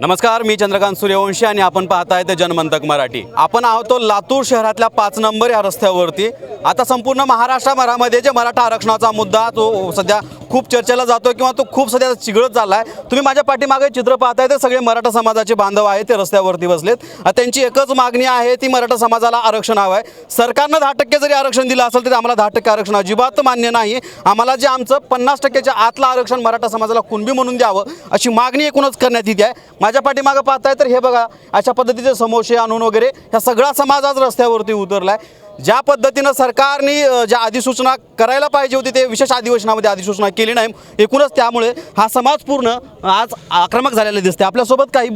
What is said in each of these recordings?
नमस्कार मी चंद्रकांत सूर्यवंशी आणि आपण पाहताय ते जनमंतक मराठी. आपण आहोत लातूर शहरातल्या पाच नंबर या रस्त्यावरती. आता संपूर्ण महाराष्ट्राभरामध्ये जे मराठा आरक्षणाचा मुद्दा तो सध्या खूप चर्चेला जातोय किंवा तो खूप सध्या चिघळत झाला आहे तुम्ही माझ्या पाठीमागे चित्र पाहताय ते सगळे मराठा समाजाचे बांधव आहेत ते रस्त्यावरती बसलेत. त्यांची एकच मागणी आहे ती मराठा समाजाला आरक्षण हवं आहे सरकारनं दहा टक्के जरी आरक्षण दिलं असेल तरी आम्हाला दहा टक्के आरक्षण अजिबात मान्य नाही. आम्हाला जे आमचं पन्नास टक्क्याच्या आतलं आरक्षण मराठा समाजाला कुणबी म्हणून द्यावं अशी मागणी एकूणच करण्यात येते. आहे माझ्या पाठीमागं पाहताय तर हे बघा अशा पद्धतीचे समोसे आणून वगैरे ह्या सगळा समाज आज रस्त्यावरती उतरला आहे ज्या पद्धतीनं सरकारने ज्या अधिसूचना करायला पाहिजे होती ते विशेष अधिवेशनामध्ये अधिसूचना केली नाही. एकूणच त्यामुळे हा समाज पूर्ण आज आक्रमक झालेला दिसते आपल्यासोबत काही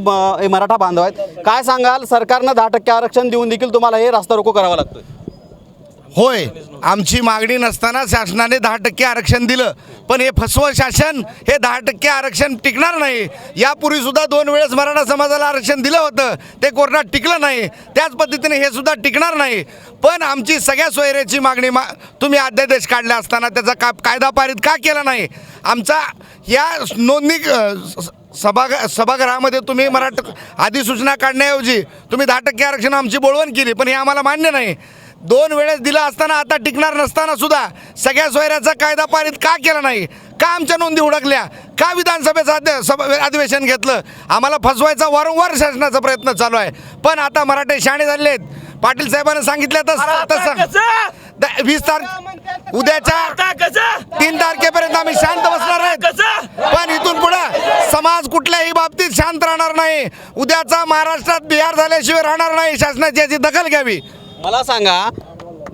मराठा बांधव आहेत. काय सांगाल? सरकारनं दहा टक्के आरक्षण देऊन देखील तुम्हाला हे रास्ता रोको करावा लागतो होय आमची मागणी नसताना शासनाने दहा टक्के आरक्षण दिलं. पण हे फसवं शासन हे दहा टक्के आरक्षण टिकणार नाही. यापूर्वी सुद्धा दोन वेळेस मराठा समाजाला आरक्षण दिलं होतं. ते कोर्टात टिकलं नाही. त्याच पद्धतीने हे सुद्धा टिकणार नाही. पण आमची सगळ्या सोयऱ्याची मागणी मा तुम्ही अध्यादेश काढले असताना त्याचा का कायदा पारित का केला नाही? आमचा या नोंदणी सभाग स- सभागृहामध्ये तुम्ही मराठा अधिसूचना काढण्याऐवजी तुम्ही दहा टक्के आरक्षण आमची बोलवण केली. पण हे आम्हाला मान्य नाही. दोन वेळेस दिला असताना आता टिकणार नसताना सुद्धा सगळ्या सोयऱ्याचा कायदा पारित का केला नाही? का आमच्या नोंदी हुडकल्या का विधानसभेचं अध्य सभा अधिवेशन घेतलं? आम्हाला फसवायचा वारंवार शासनाचा प्रयत्न चालू आहे. पण आता मराठे शाणे झाले आहेत. पाटील साहेबांनी सांगितलं तसं वीस तारखे उद्याच्या तीन तारखेपर्यंत आम्ही शांत बसणार आहेत. पण इथून पुढे समाज कुठल्याही बाबतीत शांत राहणार नाही. उद्याचा महाराष्ट्रात बिहार झाल्याशिवाय राहणार नाही. शासनाची याची दखल घ्यावी. मला सांगा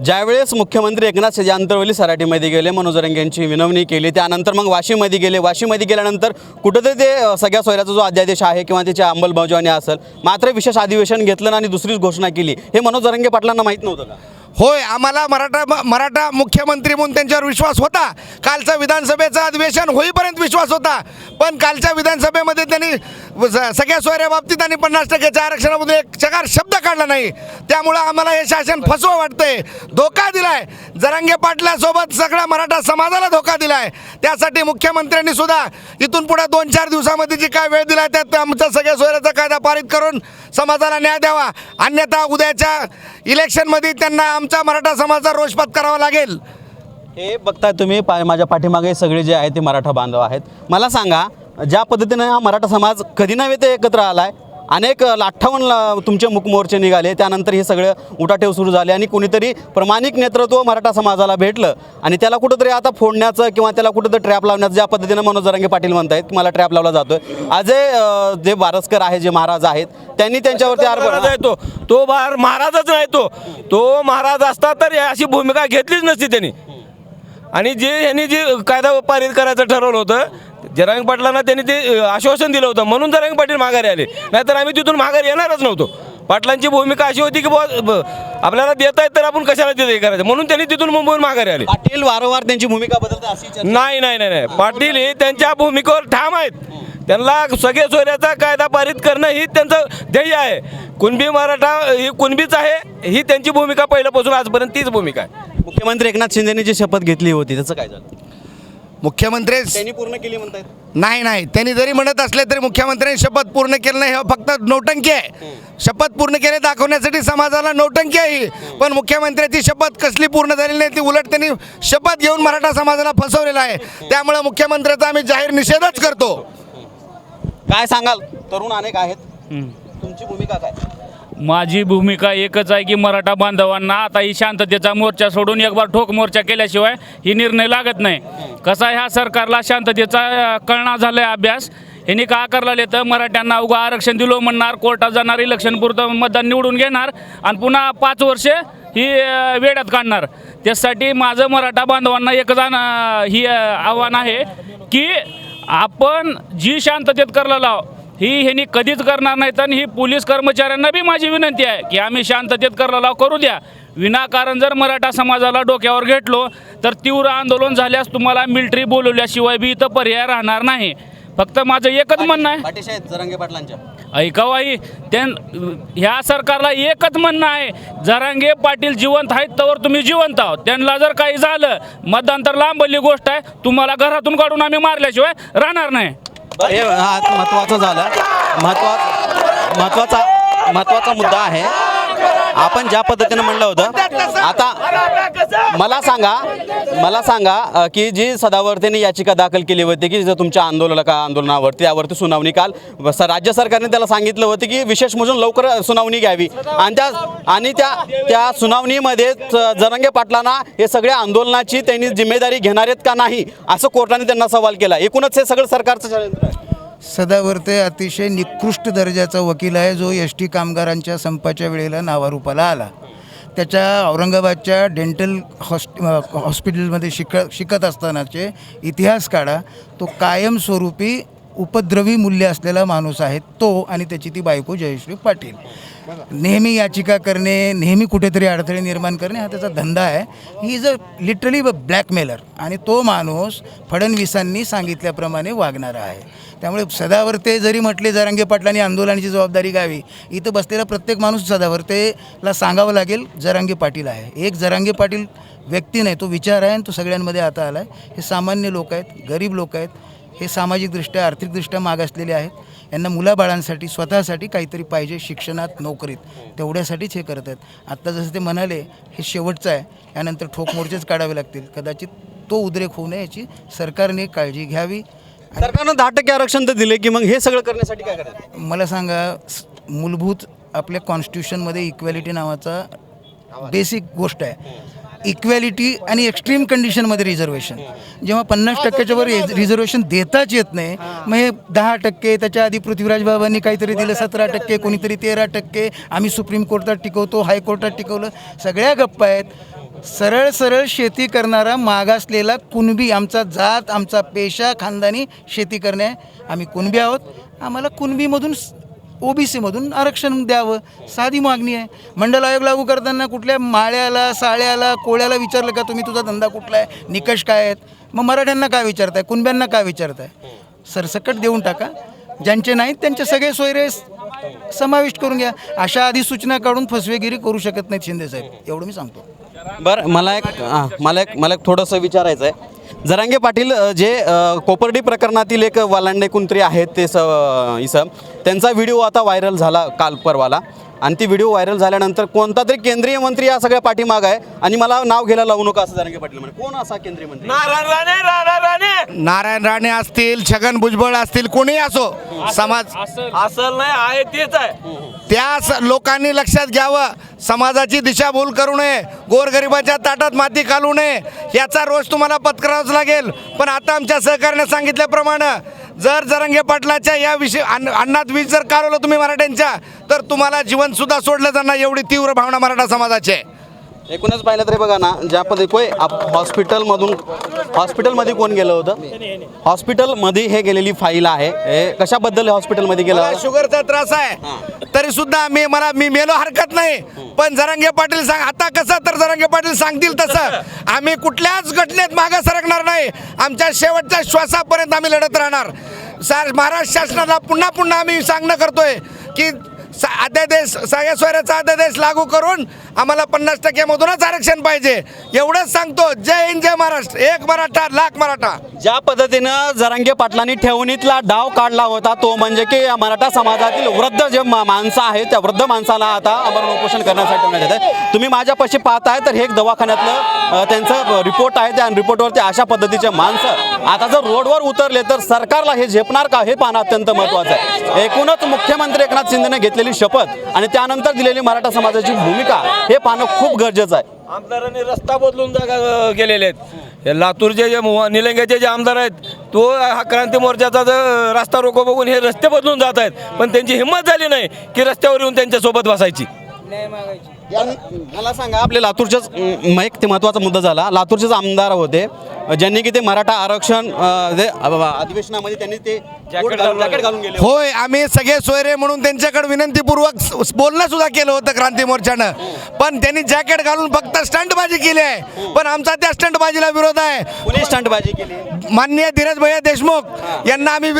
ज्यावेळेस मुख्यमंत्री एकनाथ शिंदे आंतरवली सराठीमध्ये गेले मनोजरंग यांची विनवणी केली त्यानंतर मग वाशीमध्ये गेले. वाशीमध्ये गेल्यानंतर कुठंतरी ते सगळ्या सोयऱ्याचा जो अध्यादेश आहे किंवा त्याची अंमलबजावणी असेल मात्र विशेष अधिवेशन घेतलं आणि दुसरीच घोषणा केली. हे मनोजरंगे पाटलांना माहीत नव्हतं का? होय आम्हाला मराठा मराठा मुख्यमंत्री म्हणून त्यांच्यावर विश्वास होता. कालचं विधानसभेचं अधिवेशन होईपर्यंत विश्वास होता. पण कालच्या विधानसभेमध्ये त्यांनी सगळ्या सोयऱ्या बाबतीत त्यांनी पन्नास टक्क्याच्या आरक्षणामध्ये एक चकार शब्द काढला नाही. त्यामुळं आम्हाला हे शासन फसवं वाटतंय. धोका दिलाय. जरांगे पाटलासोबत सगळ्या मराठा समाजाला धोका दिलाय. त्यासाठी मुख्यमंत्र्यांनी सुद्धा इथून पुढे दोन चार दिवसामध्ये जी काय वेळ दिलाय त्यात आमच्या सगळ्या सोयऱ्याचा कायदा पारित करून समाजाला न्याय द्यावा. अन्यथा उद्याच्या इलेक्शनमध्ये त्यांना आमचा मराठा समाजाचा रोष पत्करावा लागेल. हे बघताय तुम्ही पा माझ्या पाठीमागे सगळे जे आहेत ते मराठा बांधव आहेत. मला सांगा ज्या पद्धतीनं हा मराठा समाज कधी नव्हे ते एकत्र आलाय? अनेक अठ्ठावन्न तुमचे मुख मोर्चे निघाले. त्यानंतर हे सगळं उठाठेव सुरू झाले आणि कुणीतरी प्रमाणिक नेतृत्व मराठा समाजाला भेटलं. आणि त्याला कुठंतरी आता फोडण्याचं किंवा त्याला कुठंतरी ट्रॅप लावण्याचं ज्या पद्धतीनं मनोज जरांगे पाटील म्हणतायत मला ट्रॅप लावला जातोय. अजय जे बारसकर आहे जे महाराज आहेत त्यांनी त्यांच्यावरती आरोप आहे तो. तो बाहेर महाराजच नाही तो. तो महाराज असता तर अशी भूमिका घेतलीच नसती त्यांनी. आणि जे यांनी जे कायदा पारित करायचं ठरवलं होतं जरांग पाटलांना त्यांनी ते आश्वासन दिलं होतं. म्हणून जरांग पाटील माघारी आले. नाहीतर आम्ही तिथून माघारी येणारच नव्हतो. पाटलांची भूमिका अशी होती की बुवा, ब- आपल्याला देत आहेत तर आपण कशाला तिथे हे करायचं? म्हणून त्यांनी तिथून मुंबईहून माघारी आले. पाटील वारंवार त्यांची भूमिका अशी चर्चा नाही नाही नाही नाही. पाटील हे त्यांच्या भूमिकेवर ठाम आहेत. त्यांना सगळे सोयऱ्याचा कायदा पारित करणं ही त्यांचं ध्येय आहे. कुणबी मराठा ही कुणबीच आहे ही त्यांची भूमिका पहिल्यापासून आजपर्यंत तीच भूमिका आहे. मुख्यमंत्री एकनाथ शिंदेनी जी शपथ घेतली होती त्याचं काय झालं? मुख्यमंत्री त्यांनी पूर्ण केली म्हणतायत? नाही नाही. त्यांनी जरी म्हणत असले तरी मुख्यमंत्र्यांनी शपथ पूर्ण केलं नाही. हे फक्त नौटंकी आहे. शपथ पूर्ण केले दाखवण्यासाठी समाजाला नौटंकी आहे ही. पण मुख्यमंत्र्याची शपथ कसली पूर्ण झालेली नाही ती उलट त्यांनी शपथ घेऊन मराठा समाजाला फसवलेला आहे. त्यामुळे मुख्यमंत्र्याचा आम्ही जाहीर निषेधच करतो. काय सांगाल? तरुण अनेक आहेत. तुमची भूमिका काय? माझी भूमिका एकच आहे की मराठा बांधवांना आता ही शांततेचा मोर्चा सोडून एक बार ठोक मोर्चा केल्याशिवाय ही निर्णय लागत नाही. कसा ह्या सरकारला शांततेचा कळणा कळना झालाय अभ्यास? यांनी का करला तर मराठ्यांना उगा आरक्षण दिलो म्हणणार कोर्टात जाणार इलेक्शनपुरतं मतदान निवडून घेणार आणि पुन्हा पाच वर्षे ही वेड्यात काढणार. त्यासाठी माझं मराठा बांधवांना एकच ही आव्हान आहे की आपण जी शांततेत करला लाव ही ह्यांनी कधीच करणार नाहीत आणि ही पोलीस कर्मचाऱ्यांना बी माझी विनंती आहे की आम्ही शांततेत लाव करू द्या. विनाकारण जर मराठा समाजाला डोक्यावर घेतलो तर तीव्र आंदोलन झाल्यास तुम्हाला मिलिटरी बोलवल्याशिवाय बी इथं पर्याय राहणार नाही. फक्त माझं एकच म्हणणं आहे. जरांगे पाटलांच्या. ऐकावाही त्या ह्या सरकारला एकच म्हणणं आहे. जरांगे पाटील जिवंत आहेत तर तुम्ही जिवंत आहोत. त्यांना जर काही झालं मतदान तर लांबली गोष्ट आहे. तुम्हाला घरातून काढून आम्ही मारल्याशिवाय राहणार नाही. हे हा महत्वाचं झालं. महत्त्वाचा महत्त्वाचा महत्त्वाचा मुद्दा आहे. आपण ज्या पद्धतीनं म्हणलं होतं आता मला सांगा मला सांगा की जी सदावर्तीने याचिका दाखल केली होती की जर तुमच्या आंदोलका आंदोलनावरती यावरती सुनावणी काल राज्य सरकारने त्याला सांगितलं होतं की विशेष म्हणून लवकर सुनावणी घ्यावी. आणि त्या आणि त्या त्या सुनावणीमध्ये जरंगे पाटलांना हे सगळ्या आंदोलनाची त्यांनी जिम्मेदारी घेणार आहेत का नाही असं कोर्टाने त्यांना सवाल केला. एकूणच हे सगळं सरकारचं सदावर्ते अतिशय निकृष्ट दर्जाचा वकील आहे जो एस टी कामगारांच्या संपाच्या वेळेला नावारूपाला आला. त्याच्या औरंगाबादच्या डेंटल हॉस्प हॉस्पिटलमध्ये शिक शिकत असतानाचे इतिहास काढा तो कायमस्वरूपी उपद्रवी मूल्य असलेला माणूस आहे तो आणि त्याची ती बायको जयश्री पाटील. नेहमी याचिका करणे नेहमी कुठेतरी अडथळे निर्माण करणे हा त्याचा धंदा आहे. He is a literally blackmailer आणि तो माणूस फडणवीसांनी सांगितल्याप्रमाणे वागणारा आहे. त्यामुळे सदावर्ते जरी म्हटले जरांगे पाटलांनी आंदोलनाची जबाबदारी घ्यावी इथं बसलेला प्रत्येक माणूस सदावर्तेला सांगावं लागेल जरांगे पाटील आहे. एक जरांगे पाटील व्यक्ती नाही तो विचार आहे आणि तो सगळ्यांमध्ये आता आला आहे हे सामान्य लोक आहेत गरीब लोक आहेत. हे सामाजिकदृष्ट्या आर्थिकदृष्ट्या मागासलेले आहेत. यांना मुलाबाळांसाठी स्वतःसाठी काहीतरी पाहिजे शिक्षणात नोकरीत. तेवढ्यासाठीच हे करत आहेत. आत्ता जसं ते म्हणाले हे शेवटचं आहे. यानंतर ठोक मोर्चेच काढावे लागतील. कदाचित तो उद्रेक होऊ नये याची सरकारने काळजी घ्यावी. सरकारनं दहा टक्के आरक्षण तर दिले की मग हे सगळं करण्यासाठी काय करायचं? मला सांगा मूलभूत आपल्या कॉन्स्टिट्यूशनमध्ये इक्वॅलिटी नावाचा बेसिक गोष्ट आहे. इक्वॅलिटी आणि एक्स्ट्रीम कंडिशनमध्ये रिझर्वेशन. जेव्हा पन्नास टक्क्याच्या वर रिझर्वेशन देताच येत नाही मग हे दहा टक्के त्याच्या आधी पृथ्वीराज बाबांनी काहीतरी दिलं सतरा टक्के कोणीतरी तेरा टक्के आम्ही सुप्रीम कोर्टात टिकवतो हायकोर्टात टिकवलं सगळ्या गप्पा आहेत. सरळ सरळ शेती करणारा मागासलेला कुणबी आमचा जात आमचा पेशा खानदानी शेती करणे. आम्ही कुणबी आहोत. आम्हाला कुणबीमधून ओबीसीमधून आरक्षण द्यावं साधी मागणी आहे. मंडल आयोग लागू करताना कुठल्या माळ्याला साळ्याला कोळ्याला विचारलं का तुम्ही? तुझा धंदा कुठला आहे? निकष काय आहेत? मग मराठ्यांना काय विचारताय? कुणब्यांना काय विचारताय? सरसकट देऊन टाका. ज्यांचे नाहीत त्यांचे सगळे सोयरे समाविष्ट करून घ्या. अशा आधी सूचना काढून फसवेगिरी करू शकत नाहीत शिंदेसाहेब एवढं मी सांगतो. बरं मला एक हां मला एक मला एक थोडंसं विचारायचं आहे जरांगे पाटील जे कोपर्डी प्रकरणातील एक वालांडे कुंत्री आहेत ते स इसम त्यांचा व्हिडिओ आता व्हायरल झाला काल परवाला. आणि ती व्हिडिओ व्हायरल झाल्यानंतर कोणता तरी केंद्रीय मंत्री या सगळ्या पाठीमाग आहे. आणि मला नाव घ्यायला लावू नका असं जरांगे पाटील म्हणे. कोण असा केंद्रीय मंत्री? नारायण राणे राणा राणे! नारायण राणे असतील छगन भुजबळ असतील कोणी असो. समाज असल नाही आहे तेच आहे. त्या स- लोकांनी लक्षात घ्यावं. समाजाची दिशाभूल करू नये. गोरगरिबाच्या ताटात माती घालू नये. याचा रोष तुम्हाला पत्करावाच लागेल. पण आता आमच्या सहकार्याने सांगितल्याप्रमाणे जर जरंगे पाटलाच्या या विषय अन्न- अन्नात वीज जर कालवलं तुम्ही मराठ्यांच्या तर तुम्हाला जीवन सुद्धा सोडलं जाणार एवढी तीव्र भावना मराठा समाजाची आहे. एकूणच पाहिलं तरी बघा ना ज्या पद्धती हॉस्पिटलमधून हॉस्पिटलमध्ये कोण गेलं होतं? हॉस्पिटलमध्ये हे गेलेली फाईल आहे. हे कशाबद्दल हॉस्पिटलमध्ये गेलं? शुगरचा त्रास आहे. तरी सुद्धा मी मला मी मेलो हरकत नाही. पण जरांगे पाटील सांग आता कसं तर जरांगे पाटील सांगतील तसं. आम्ही कुठल्याच घटनेत मागे सरकणार नाही. आमच्या शेवटच्या श्वासापर्यंत आम्ही लढत राहणार. सर महाराष्ट्र शासनाला पुन्हा पुन्हा आम्ही सांगणं करतोय की स- अध्यादेश स्वराचा अध्यादेश लागू करून आम्हाला पन्नास टक्क्यामधूनच आरक्षण पाहिजे. एवढंच सांगतो. जय हिंद जय महाराष्ट्र. एक मराठा लाख मराठा. ज्या पद्धतीनं जरांगे पाटलांनी ठेवणीतला डाव काढला होता तो म्हणजे की मराठा समाजातील वृद्ध जे मा- माणसं आहेत त्या वृद्ध माणसाला आता अमरण उपोषण करण्यासाठी ठेवण्यात येत आहे. तुम्ही माझ्यापाशी पाहताय तर हे एक दवाखान्यातलं त्यांचं रिपोर्ट आहे. त्या रिपोर्टवरती अशा पद्धतीचे माणसं आता जर रोडवर उतरले तर सरकारला हे झेपणार का? हे पाहणं अत्यंत महत्त्वाचं आहे. एकूणच मुख्यमंत्री एकनाथ शिंदेने घेतलेली शपथ आणि त्यानंतर दिलेली मराठा समाजाची भूमिका हे पाहणं खूप गरजेचं आहे. आमदारांनी रस्ता बदलून जागा गेलेले आहेत. हे लातूरचे जे मु- निलंग्याचे जे आमदार आहेत तो हा क्रांती मोर्चाचा जो रस्ता रोको बघून हे रस्ते बदलून जात आहेत. पण त्यांची हिंमत झाली नाही की रस्त्यावर येऊन त्यांच्यासोबत बसायची. मला सांगा आपले लातूरचेच म, एक ते महत्त्वाचा मुद्दा झाला. लातूरचेच आमदार होते ज्यांनी की ते मराठा आरक्षण अधिवेशनामध्ये त्यांनी ते जॅकेट घालून जॅकेट घालून गेले होय आम्ही सगळे सोयरे म्हणून त्यांच्याकडे विनंतीपूर्वक बोलणं सुद्धा केलं होतं क्रांती मोर्चानं. पण त्यांनी जॅकेट घालून फक्त स्टंटबाजी केली आहे. पण आमचा त्या स्टंटबाजीला विरोध आहे. कुणी स्टंटबाजी केली? माननीय धीरज भैया देशमुख यांना आम्ही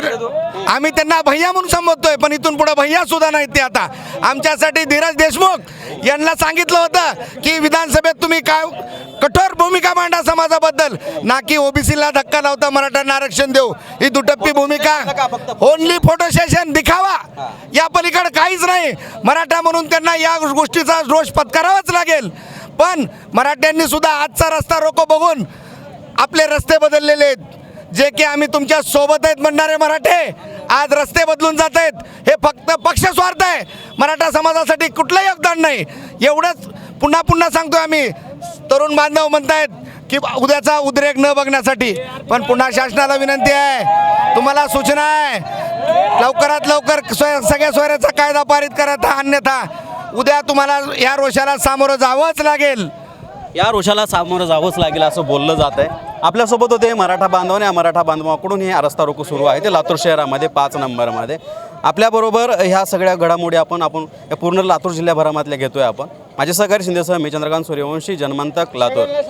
आम्ही त्यांना भैया म्हणून संबोधतोय पण इथून पुढे भैया सुद्धा नाहीत ते आता. आमच्यासाठी धीरज देशमुख यांना सांगितलं होतं की विधानसभेत तुम्ही काय कठोर भूमिका मांडा समाजाबद्दल. ना की ओबीसीला धक्का लावता मराठ्यांना आरक्षण देऊ. ही दुटप्पी भूमिका. ओनली फोटो सेशन दिखावा या पलीकडे काहीच नाही. मराठा म्हणून त्यांना या गोष्टीचा रोष पत्करावाच लागेल. पण मराठ्यांनी सुद्धा आजचा रस्ता रोको बघून आपले रस्ते बदललेले आहेत. जे की आम्ही तुमच्यासोबत आहेत म्हणणारे मराठे. आज रस्ते बदलून जात आहेत. हे फक्त पक्ष स्वार्थ आहे. मराठा समाजासाठी कुठलंही योगदान नाही. एवढंच पुन्हा पुन्हा सांगतो आम्ही. तरुण बांधव म्हणतायत की उद्याचा उद्रेक न बघण्यासाठी. पण पुन्हा शासनाला विनंती आहे. तुम्हाला सूचना आहे. लवकरात लवकर सगळ्या सोयऱ्याचा कायदा पारित करत अन्यथा उद्या तुम्हाला या रोषाला सामोरं जावंच लागेल. या रोषाला सामोरं जावंच लागेल असं बोललं जात आहे आपल्यासोबत होते मराठा बांधव आणि या मराठा बांधवाकडून हे रस्ता रोको सुरू आहे. ते लातूर शहरामध्ये पाच नंबरमध्ये. आपल्याबरोबर ह्या सगळ्या घडामोडी आपण आपण पूर्ण लातूर जिल्ह्याभरामधल्या घेतोय आपण. माझे सहकारी शिंदेसह मी चंद्रकांत सूर्यवंशी जन्मांतक लातूर.